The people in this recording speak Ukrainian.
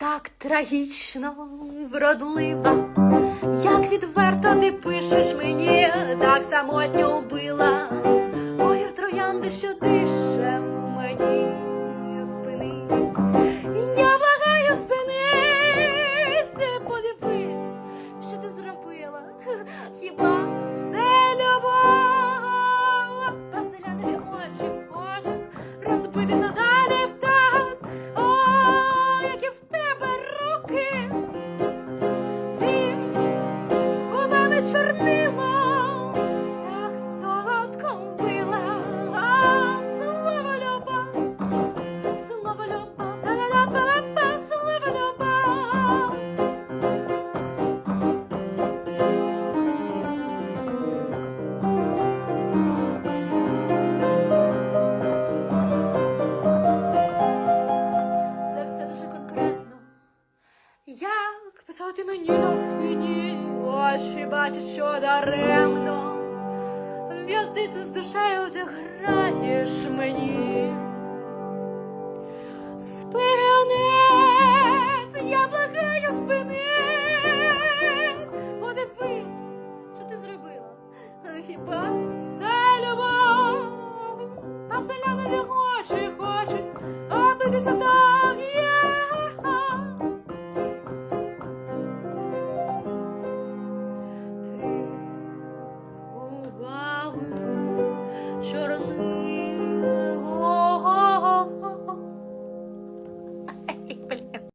так трагічно вродлива, як відверто ти пишеш мені, так самотньо убила. Колір троянди, що дише мені, спинись. Я благаю, спинись, подивись, що ти зробила. Хіба це чорнило, так солодко вбила. А, Слово любов, слово любов, та-да-да-ба-ба, слово любов. Це все дуже конкретно. Як писати мені на спині, очі бачать, що даремно. В'язницю з душею ти граєш мені. Спинись, я благаю, спинись, подивись, що ти зробила. Хіба це любов? Та селянові очі хочуть